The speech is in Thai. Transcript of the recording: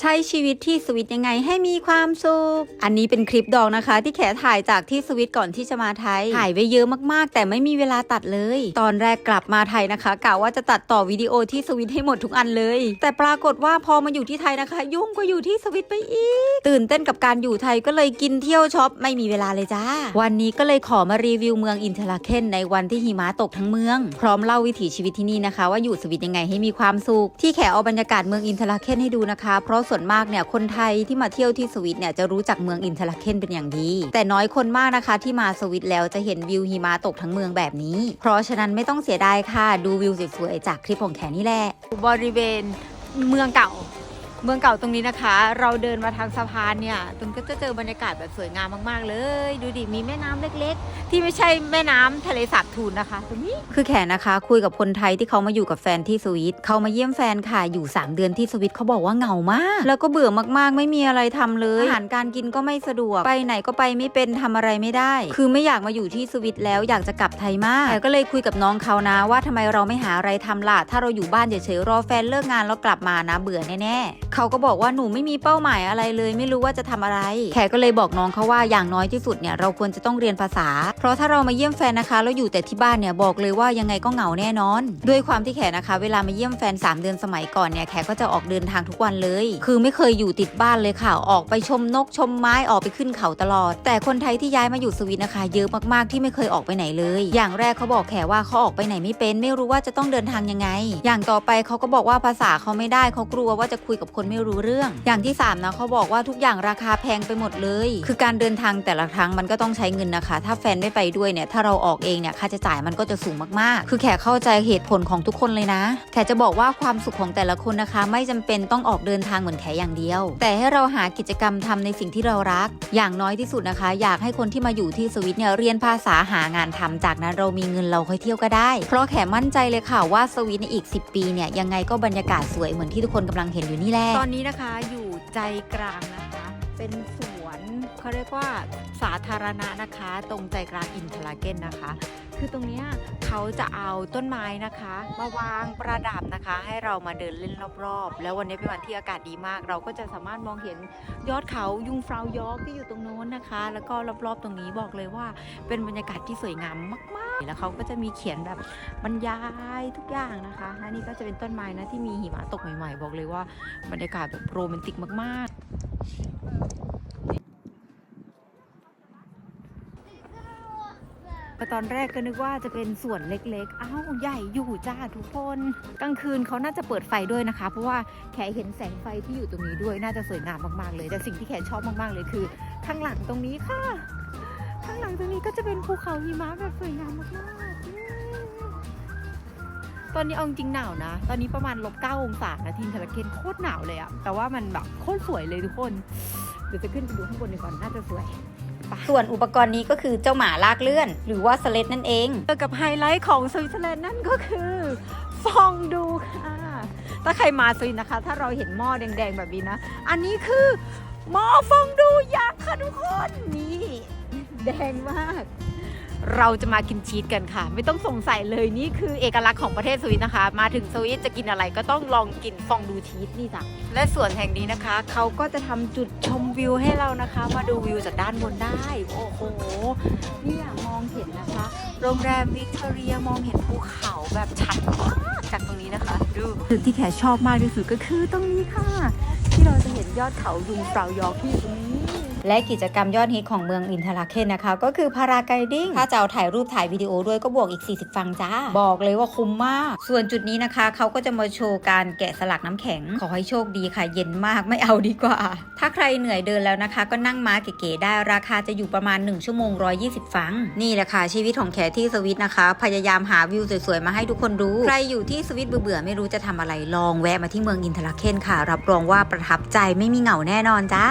ใช้ชีวิตที่สวิตยังไงให้มีความสุข อันนี้เป็นคลิปดองนะคะ ที่แขถ่ายจากที่สวิตก่อนที่จะมาไทย ถ่ายไว้เยอะมากๆ แต่ไม่มีเวลาตัดเลย ตอนแรกกลับมาไทยนะคะกะว่าจะตัดต่อวิดีโอที่สวิตให้หมดทุกอันเลย แต่ปรากฏว่าพอมาอยู่ที่ไทยนะคะ ยุ่งก็อยู่ที่สวิตไปอีก ตื่นเต้นกับการอยู่ไทยก็เลยกินเที่ยวช็อปไม่มีเวลาเลยจ้า วันนี้ก็เลยขอมารีวิวเมืองอินเทอร์ลาเคนในวันที่หิมะตกทั้งเมือง พร้อมเล่าวิถีชีวิตที่นี่นะคะ ว่าอยู่สวิตยังไงให้มีความสุขที่แขเอาบรรยากาศเมืองอินเทอร์ลาเคนให้ดูนะคะ เพราะส่วนมากเนี่ยคนไทยที่มาเที่ยวที่สวิตเนี่ยจะรู้จักเมืองอินเทอร์ลเคนเป็นอย่างดี แต่น้อยคนมากนะคะที่มาสวิตแล้วจะเห็นวิวหิมะตกทั้งเมืองแบบนี้ เพราะฉะนั้นไม่ต้องเสียดายค่ะ ดูวิวสวยๆจากคลิปของแขนี่แหละบริเวณเมืองเก่า เมืองเก่าตรงนี้นะคะ เราเดินมาทางสะพานเนี่ยตรงก็จะเจอบรรยากาศแบบสวยงามมากๆ เลย ดูดิมีแม่น้ำเล็ก ๆ ที่ไม่ใช่แม่น้ำทะเลสาบทูนนะคะ ตรงนี้คือแขนะคะ คุยกับคนไทยที่เขามาอยู่กับแฟนที่สวิตเขามาเยี่ยมแฟนค่ะอยู่ 3 เดือนที่สวิตเขาบอกว่าเหงามาก แล้วก็เบื่อมากๆ ไม่มีอะไรทำเลยอาหารการกินก็ไม่สะดวกไปไหนก็ไปไม่เป็นทำอะไรไม่ได้ คือไม่อยากมาอยู่ที่สวิตแล้วอยากจะกลับไทยมากแต่ก็เลยคุยกับน้องเขานะว่าทำไมเราไม่หาอะไรทำล่ะถ้าเราอยู่บ้านเฉยๆรอแฟนเลิกงานแล้วกลับมานะเบื่อแน่ๆเขาก็บอกว่าหนูไม่มีเป้าหมายอะไรเลย ไม่รู้ว่าจะทำอะไร แขกก็เลยบอกน้องเขาว่าอย่างน้อยที่สุดเนี่ยเราควรจะต้องเรียนภาษา เพราะถ้าเรามาเยี่ยมแฟนนะคะแล้วอยู่แต่ที่บ้านเนี่ยบอกเลยว่ายังไงก็เหงาแน่นอน ด้วยความที่แขกนะคะ เวลามาเยี่ยมแฟน 3 เดือนสมัยก่อนเนี่ยแขกก็จะออกเดินทางทุกวันเลย คือไม่เคยอยู่ติดบ้านเลยค่ะออกไปชมนกชมไม้ออกไปขึ้นเขาตลอด แต่คนไทยที่ย้ายมาอยู่สวิตนะคะ เยอะมากๆที่ไม่เคยออกไปไหนเลย อย่างแรกเขาบอกแขกว่าเขาออกไปไหนไม่เป็น ไม่รู้ว่าจะต้องเดินทางยังไง อย่างต่อไปเขาก็บอกว่าภาษาเขาไม่ได้เขากลัวว่าจะคุยกับคนไม่รู้เรื่อง อย่างที่สามนะเขาบอกว่าทุกอย่างราคาแพงไปหมดเลย คือการเดินทางแต่ละครั้งมันก็ต้องใช้เงินนะคะ ถ้าแฟนไม่ไปด้วยเนี่ยถ้าเราออกเองเนี่ยค่าใช้จ่ายมันก็จะสูงมากๆ คือแขกเข้าใจเหตุผลของทุกคนเลยนะ แขกจะบอกว่าความสุขของแต่ละคนนะคะ ไม่จำเป็นต้องออกเดินทางเหมือนแขกอย่างเดียว แต่ให้เราหากิจกรรมทำในสิ่งที่เรารัก อย่างน้อยที่สุดนะคะ อยากให้คนที่มาอยู่ที่สวิตเนี่ยเรียนภาษาหางานทำจากนั้นเรามีเงินเราค่อยเที่ยวก็ได้ เพราะแขกมั่นใจเลยค่ะว่าสวิตในอีก 10 ปีเนี่ยยังไงก็บรรยากาศสวยเหมือนที่ทุกคนกำลังเห็นอยู่นี่แหละตอนนี้นะคะอยู่ใจกลางนะคะ เป็นสวนเขาเรียกว่าสาธารณะนะคะ ตรงใจกลางอินทราเกนนะคะ คือตรงเนี้ยเขาจะเอาต้นไม้นะคะ มาวางประดับนะคะ ให้เรามาเดินเล่นรอบๆ แล้ววันนี้เป็นวันที่อากาศดีมาก เราก็จะสามารถมองเห็นยอดเขายุงฟราวยอกที่อยู่ตรงโน้นนะคะ แล้วก็รอบๆตรงนี้บอกเลยว่าเป็นบรรยากาศที่สวยงามมาก แล้วเขาก็จะมีเขียนแบบบรรยายทุกอย่างนะคะและนี่ก็จะเป็นต้นไม้นะที่มีหิมะตกใหม่ๆ บอกเลยว่าบรรยากาศแบบโรแมนติกมากๆตอนแรกก็นึกว่าจะเป็นส่วนเล็กๆ อ้าว ใหญ่อยู่จ้าทุกคน กลางคืนเขาน่าจะเปิดไฟด้วยนะคะ เพราะว่าแขเห็นแสงไฟที่อยู่ตรงนี้ด้วย น่าจะสวยงามมากๆเลย แต่สิ่งที่แขชอบมากๆเลยคือ ข้างหลังตรงนี้ค่ะ ข้างหลังตรงนี้ก็จะเป็นภูเขาหิมะแบบสวยงามมากๆ ตอนนี้เอาจริงหนาวนะ ตอนนี้ประมาณลบเก้าองศานะทีนทะเลเคนโคตรหนาวเลยอะแต่ว่ามันแบบโคตรสวยเลยทุกคน เดี๋ยวจะขึ้นไปดูข้างบนดีกว่อนน่าจะสวยส่วนอุปกรณ์นี้ก็คือเจ้าหมาลากเลื่อน หรือว่าสเลดนั่นเองเจอกับไฮไลท์ของสวิตเซอร์แลนด์นั่นก็คือฟองดูค่ะ ถ้าใครมาสวิตนะคะ ถ้าเราเห็นหม้อแดงๆแบบนี้นะ อันนี้คือหม้อฟองดูยักษ์ค่ะทุกคนนี่ แดงมาก เราจะมากินชีสกันค่ะ ไม่ต้องสงสัยเลยนี่คือเอกลักษณ์ของประเทศสวิตนะคะ มาถึงสวิตจะกินอะไรก็ต้องลองกินฟองดูชีสนี่จ้ะและส่วนแห่งนี้นะคะ เขาก็จะทำจุดชมวิวให้เรานะคะ มาดูวิวจากด้านบนได้ โอ้โหนี่ยมองเห็นนะคะ โรงแรมวิกตอเรียมองเห็นภูเขาแบบชัดมากจากตรงนี้นะคะ ดูจุดที่แขชอบมากที่สุดก็คือตรงนี้ค่ะ ที่เราจะเห็นยอดเขายุงเปล่ายอที่ตรงนี้ และกิจกรรมยอดฮิตของเมืองอินทราเคนนะคะ ก็คือพาราไกดิ้งถ้าจะเอาถ่ายรูปถ่ายวิดีโอด้วยก็บวกอีก 40 ฟังจ้า บอกเลยว่าคุ้มมาก ส่วนจุดนี้นะคะเขาก็จะมาโชว์การแกะสลักน้ำแข็ง ขอให้โชคดีค่ะ เย็นมากไม่เอาดีกว่า ถ้าใครเหนื่อยเดินแล้วนะคะ ก็นั่งม้าเก๋ๆได้ราคาจะอยู่ประมาณ 1 ชั่วโมง 120 ฟัง นี่แหละค่ะชีวิตของแขที่สวิตนะคะ พยายามหาวิวสวยๆมาให้ทุกคนดูใครอยู่ที่สวิตเบื่อๆไม่รู้จะทำอะไรลองแวะมาที่เมืองอินทราเคนค่ะ รับรองว่าประทับใจไม่มีเหงาแน่นอนจ้า